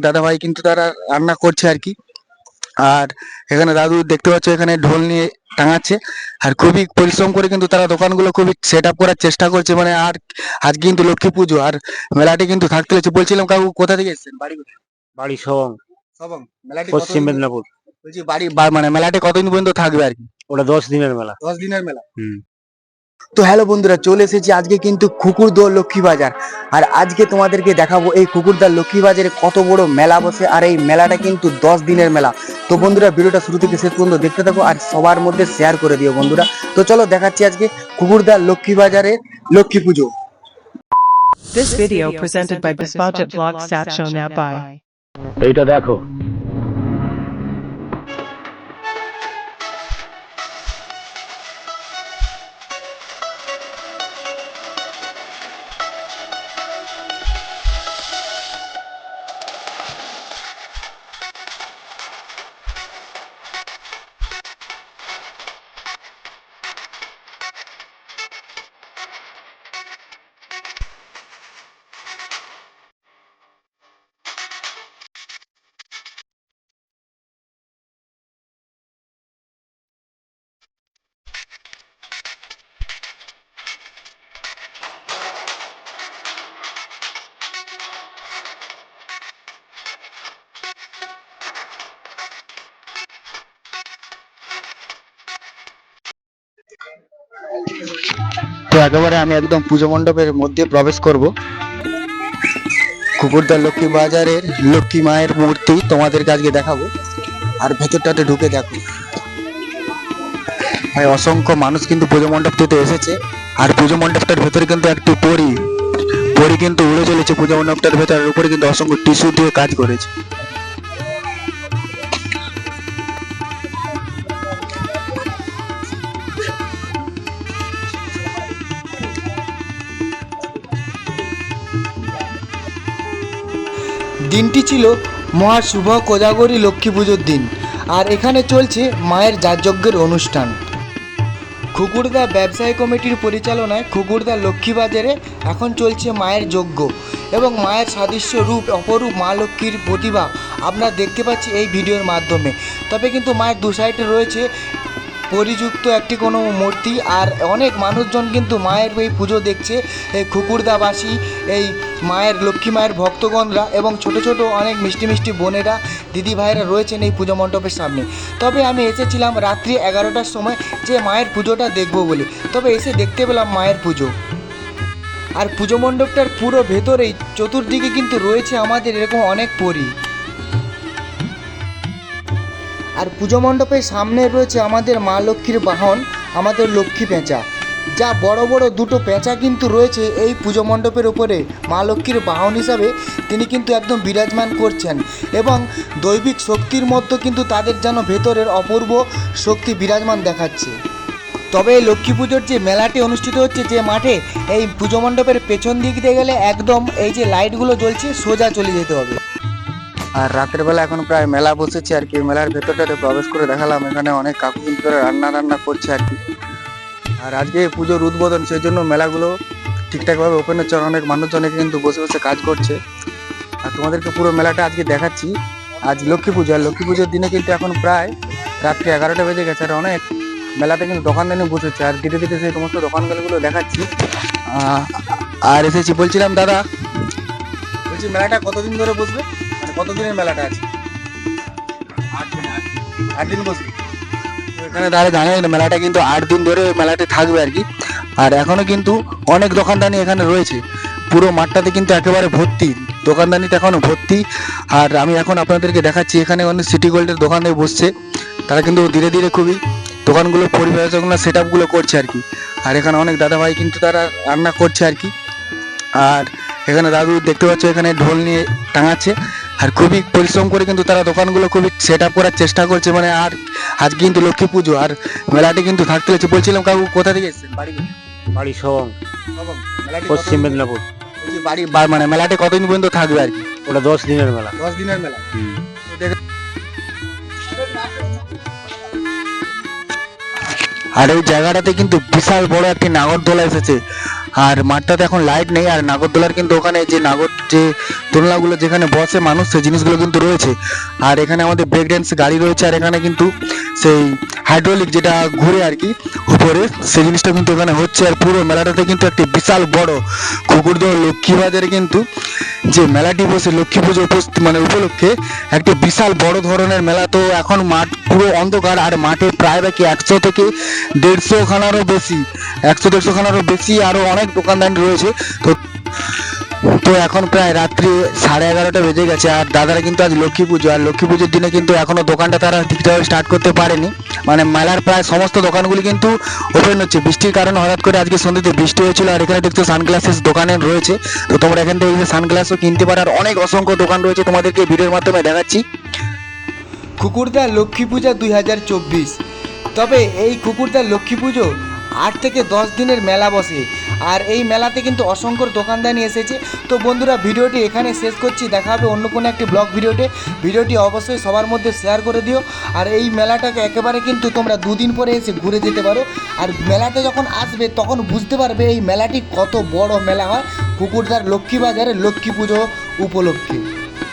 দাদাভাই কিন্তু তারা রান্না করছে আর কি। আর এখানে দাদু দেখতে পাচ্ছ এখানে ঢোল নিয়ে টাঙাচ্ছে। আর খুবই পরিশ্রম করে কিন্তু তারা দোকানগুলো খুবই সেট আপ করার চেষ্টা করছে। মানে আর আজ কিন্তু লক্ষ্মী পুজো আর মেলাটি কিন্তু থাকতে হচ্ছে বলছিলাম কাকু কোথা থেকে এসেছেন? বাড়ি? বাড়ি সবং। সবং? মেলাটি পশ্চিম মেদিনীপুর। বলছি বাড়ি মানে মেলাটি কতদিন পর্যন্ত থাকবে আর কি? ওটা দশ দিনের মেলা। দশ দিনের মেলা। হুম। তো হ্যালো বন্ধুরা চলে এসেছি আজকে কিন্তু কুকুরদোয়ার লক্ষ্মী বাজার আর আজকে তোমাদেরকে দেখাবো এই কুকুরদার লক্ষ্মী বাজারে কত বড় মেলা বসে আর এই মেলাটা কিন্তু দশ দিনের মেলা। তো বন্ধুরা ভিডিওটা শুরু থেকে শেষ পর্যন্ত দেখতে থাকো আর সবার মধ্যে শেয়ার করে দিও বন্ধুরা। তো চলো দেখাচ্ছি আজকে কুকুরদার লক্ষ্মী বাজারে লক্ষ্মী পুজো। This video presented by এইটা দেখো। তো একেবারে আমি একদম পুজো মণ্ডপের মধ্যে প্রবেশ করব। কুকুরদার লক্ষ্মী বাজারের লক্ষ্মী মায়ের মূর্তি তোমাদের আজকে দেখাবো। আর ভেতরটাতে ঢুকে দেখো। ভাই, অসংখ্য মানুষ কিন্তু পুজো মণ্ডপটিতে এসেছে। আর পুজো মণ্ডপটার ভেতরে কিন্তু একটি পরি। পরি কিন্তু উড়ে চলেছে পুজো মণ্ডপটার ভেতরের উপরে কিন্তু অসংখ্য টিস্যু দিয়ে কাজ করেছে। দিনটি ছিল মহা শুভ কোজাগরী লক্ষ্মী পুজোর দিন, আর এখানে চলছে মায়ের যাগযজ্ঞের অনুষ্ঠান। খুকুরদা ব্যবসায়ী কমিটির পরিচালনায় খুকুরদা লক্ষ্মী বাজারে এখন চলছে মায়ের যজ্ঞ এবং মায়ের সাদৃশ্য রূপ, অপরূপ মা লক্ষ্মীর প্রতিভা আমরা দেখতে পাচ্ছি এই ভিডিওর মাধ্যমে। তবে কিন্তু মায়ের দু সাইডে রয়েছে পরিযুক্ত একটি কোনো মূর্তি আর অনেক মানুষজন কিন্তু মায়ের এই পুজো দেখছে। এই খুকুরদাবাসী এই মায়ের, লক্ষ্মী মায়ের ভক্তগণরা এবং ছোট ছোট অনেক মিষ্টি মিষ্টি বোনেরা, দিদি ভাইরা রয়েছেন এই পুজো মণ্ডপের সামনে। তবে আমি এসেছিলাম রাত্রি এগারোটার সময় যে মায়ের পুজোটা দেখব বলে। তবে এসে দেখতে পেলাম মায়ের পুজো। আর পুজো মণ্ডপটার পুরো ভেতরেই চতুর্দিকে কিন্তু রয়েছে আমাদের এরকম অনেক পরী। আর পুজো মণ্ডপের সামনে রয়েছে আমাদের মা লক্ষ্মীর বাহন, আমাদের লক্ষ্মী পেঁচা। যা বড় বড় দুটো পেঁচা কিন্তু রয়েছে এই পুজো মণ্ডপের উপরে মা লক্ষ্মীর বাহন হিসাবে তিনি কিন্তু একদম বিরাজমান করছেন এবং দৈবিক শক্তির মধ্যে কিন্তু তাদের যেন ভেতরের অপূর্ব শক্তি বিরাজমান দেখাচ্ছে। তবে এই লক্ষ্মী পুজোর যে মেলাটি অনুষ্ঠিত হচ্ছে যে মাঠে, এই পুজো মণ্ডপের পেছন দিক দিয়ে গেলে একদম এই যে লাইটগুলো জ্বলছে, সোজা চলে যেতে হবে। আর রাতের বেলা এখন প্রায় মেলা বসেছে আর কি। মেলার ভেতরটাতে প্রবেশ করে দেখালাম। এখানে অনেক কাকু কিন্তু রান্না রান্না করছে আর কি। আর আজকে পুজোর উদ্বোধন, সেই জন্য মেলাগুলো ঠিকঠাকভাবে ওপেন হচ্ছে অনেক মানুষজন এখানে কিন্তু বসে বসে কাজ করছে। আর তোমাদেরকে পুরো মেলাটা আজকে দেখাচ্ছি। আজ লক্ষ্মী পুজো, আর লক্ষ্মী পুজোর দিনে কিন্তু এখন প্রায় রাত্রি এগারোটা বেজে গেছে আর অনেক মেলাতে কিন্তু দোকানদানি বসেছে। আর ধীরে ধীরে সেই সমস্ত দোকানগুলো দেখাচ্ছি। আর এসেছি, বলছিলাম দাদা, বলছি মেলাটা কতদিন ধরে বসবে? মানে কতদিনের মেলাটা আছে? আট দিন বসবে তো এখানে দাঁড়িয়ে জানেন মেলাটা কিন্তু আট দিন ধরে মেলাটা থাকবে আর কি। আর এখনও কিন্তু অনেক দোকানদানি এখানে রয়েছে। পুরো মাঠটাতে কিন্তু একেবারে ভর্তি। দোকানদানিতে এখনও ভর্তি। আর আমি এখন আপনাদেরকে দেখাচ্ছি, এখানে অনেক সিটি গোল্ডের দোকানে বসছে। তারা কিন্তু ধীরে ধীরে খুবই দোকানগুলো পরিবেশনা সেট আপগুলো করছে আর কি। আর এখানে অনেক দাদাভাই কিন্তু তারা রান্না করছে আর কি। আর এখানে দাদু দেখতে পাচ্ছ, এখানে ঢোল নিয়ে টাঙাচ্ছে। আর খুবই পরিশ্রম করে কিন্তু তারা দোকানগুলো খুবই সেট আপ করার চেষ্টা করছে মানে আর আজ কিন্তু লক্ষ্মী পুজো আর মেলাটি কিন্তু থাকতে হচ্ছে বলছিলাম কাকু কোথা থেকে এসেছেন? বাড়ি বাড়ি সবং। পশ্চিম মেদিনীপুর। বাড়ি মানে মেলাটি কতদিন পর্যন্ত থাকবে আর কি? ওটা দশ দিনের মেলা। দশ দিনের মেলা। আর এই জায়গাটাতে কিন্তু বিশাল বড় একটি নাগরদোলা এসেছে। আর মাঠটাতে এখন লাইট নেই, আর নাগরদোলার কিন্তু ওখানে যে নাগর যে দোলনাগুলো যেখানে বসে মানুষ, সেই জিনিসগুলো কিন্তু রয়েছে। আর এখানে আমাদের ব্রেক ড্যান্স গাড়ি রয়েছে, আর এখানে কিন্তু সেই হাইড্রোলিক যেটা ঘুরে আর কি, উপরে, সেই জিনিসটা কিন্তু এখানে হচ্ছে। আর পুরো মেলাটাতে কিন্তু একটি বিশাল বড় কুকুরদহ লক্ষ্মী বাজারে কিন্তু যে মেলাটি বসে লক্ষ্মী পুজো মানে উপলক্ষে একটি বিশাল বড় ধরনের মেলা। তো এখন মাঠ পুরো অন্ধকার আর মাঠে প্রায় বাকি একশো থেকে দেড়শো খানারও বেশি, একশো দেড়শো খানারও বেশি আরও অনেক দোকানদার রয়েছে। তো তো এখন প্রায় রাত্রি সাড়ে এগারোটা বেজে গেছে, আর দাদারা কিন্তু আজ লক্ষ্মী পুজো, আর লক্ষ্মী পুজোর দিনে কিন্তু এখনও দোকানটা তারা ঠিকঠাক স্টার্ট করতে পারেনি। মানে মেলার প্রায় সমস্ত দোকানগুলি কিন্তু ওপেন হচ্ছে। বৃষ্টির কারণে হঠাৎ করে আজকে সন্ধ্যেতে বৃষ্টি হয়েছিল আর এখানে দেখছ সানগ্লাসেস দোকানে রয়েছে। তো তোমরা এখান থেকে সানগ্লাসও কিনতে পারো। আর অনেক অসংখ্য দোকান রয়েছে তোমাদেরকে ভিডিওর মাধ্যমে দেখাচ্ছি। কুকুরদা লক্ষ্মী পূজা দুই হাজার চব্বিশ। তবে এই কুকুরদার লক্ষ্মী পুজো আট থেকে দশ দিনের মেলা বসে। আর এই মেলাতে কিন্তু অসংখ্য দোকানদানি এসেছে। তো বন্ধুরা, ভিডিওটি এখানে শেষ করছি। দেখা হবে অন্য কোনো একটি ব্লগ ভিডিওতে। ভিডিওটি অবশ্যই সবার মধ্যে শেয়ার করে দিও। আর এই মেলাটাকে একেবারে কিন্তু তোমরা দুদিন পরে এসে ঘুরে যেতে পারো। আর মেলাতে যখন আসবে, তখন বুঝতে পারবে এই মেলাটি কত বড় মেলা হয়। পুকুরদার লক্ষ্মী বাজারে লক্ষ্মী পুজো উপলক্ষে।